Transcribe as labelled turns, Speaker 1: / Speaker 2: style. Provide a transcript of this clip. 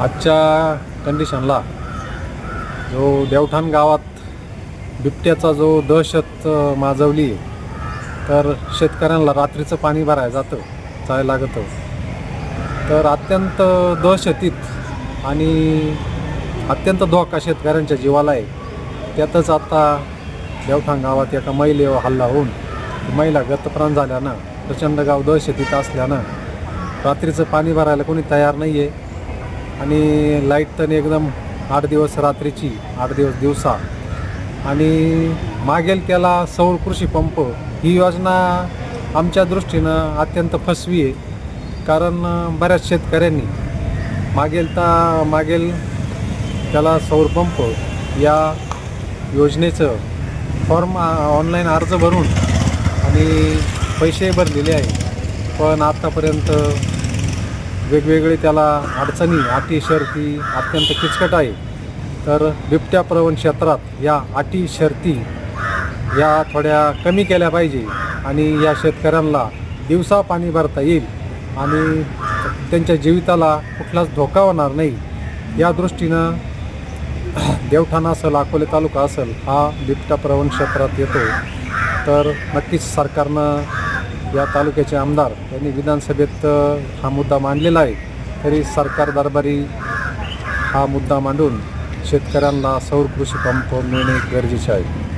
Speaker 1: आजच्या कंडिशनला जो देवठाण गावात बिबट्याचा जो दहशत माजवली आहे तर शेतकऱ्यांना रात्रीचं पाणी भरायला जातं जाय लागतं. तर अत्यंत दहशतीत आणि अत्यंत धोका शेतकऱ्यांच्या जीवाला आहे. त्यातच आता देवठाण गावात एका महिलेवर हल्ला होऊन महिला गतप्राण झाल्यानं प्रचंड गाव दहशतीत असल्यानं रात्रीचं पाणी भरायला कोणी तयार नाही आहे आणि लाइट तर एकदम आठ दिवस रात्रीची आठ दिवस दिवसा. आणि मागेल त्याला सौर कृषी पंप. ही योजना आमच्या दृष्टीनं अत्यंत फसवी आहे. कारण बऱ्याच शेतकऱ्यांनी मागेल तर मागेल त्याला सौर पंप या योजनेचं फॉर्म ऑनलाईन अर्ज भरून आणि पैसे भरलेले आहे. पण आत्तापर्यंत वेगवेगळे त्याला अडचणी अटी शर्ती अत्यंत किचकट आहे. तर बिबट्या प्रवण क्षेत्रात या अटी शर्ती या थोड्या कमी केल्या पाहिजे आणि या शेतकऱ्यांना दिवसा पाणी भरता येईल आणि त्यांच्या जीविताला कुठलाच धोका होणार नाही. या दृष्टीनं देवठाणा असेल अकोले तालुका असेल हा बिबट्या प्रवण क्षेत्रात येतो. तर नक्कीच सरकारनं या तालुक्याचे आमदार यांनी विधानसभेत हा मुद्दा मांडलेला आहे. तरी सरकार दरबारी हा मुद्दा मांडून शेतकऱ्यांना सौर कृषी पंप मिळणे गरजेचे आहे.